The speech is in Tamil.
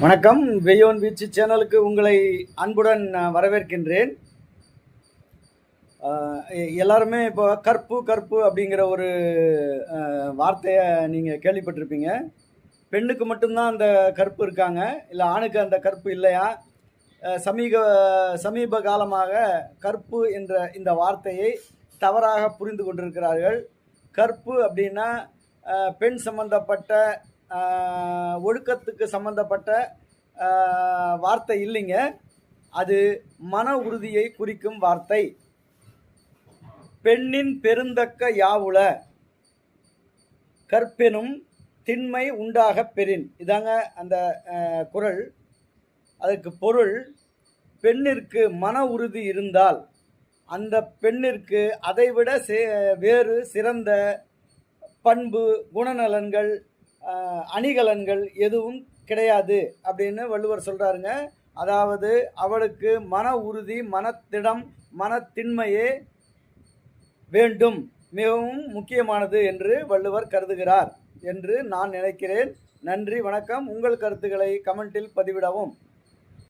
வணக்கம். வெய்யோன் வீச்சு சேனலுக்கு உங்களை அன்புடன் நான் வரவேற்கின்றேன். எல்லாருமே இப்போ கற்பு கற்பு அப்படிங்கிற ஒரு வார்த்தையை நீங்கள் கேள்விப்பட்டிருப்பீங்க. பெண்ணுக்கு மட்டும்தான் அந்த கற்பு இருக்காங்க. இல்லை ஆணுக்கு அந்த கற்பு இல்லையா? சமீக சமீப சமீப காலமாக கற்பு என்ற இந்த வார்த்தையை தவறாக புரிந்து கொண்டிருக்கிறார்கள். கற்பு அப்படின்னா பெண் சம்பந்தப்பட்ட ஒழுக்கத்துக்கு சம்பந்தப்பட்ட வார்த்தை இல்லைங்க. அது மன உறுதியை குறிக்கும் வார்த்தை. பெண்ணின் பெருந்தக்க யாவுல கற்பெனும் திண்மை உண்டாகப் பெறின். இதாங்க அந்த குரல். குறள் அதற்கு பொருள் பெண்ணிற்கு மன உறுதி இருந்தால் அந்த பெண்ணிற்கு அதைவிட சே- வேறு சிறந்த பண்பு குணநலன்கள் அணிகலன்கள் எதுவும் கிடையாது அப்படின்னு வள்ளுவர் சொல்கிறாருங்க அதாவது அவளுக்கு மன உறுதி மனத்திடம் மனத்திண்மையே வேண்டும். மிகவும் முக்கியமானது என்று வள்ளுவர் கருதுகிறார் என்று நான் நினைக்கிறேன். நன்றி வணக்கம். உங்கள் கருத்துக்களை கமெண்டில் பதிவிடவும்.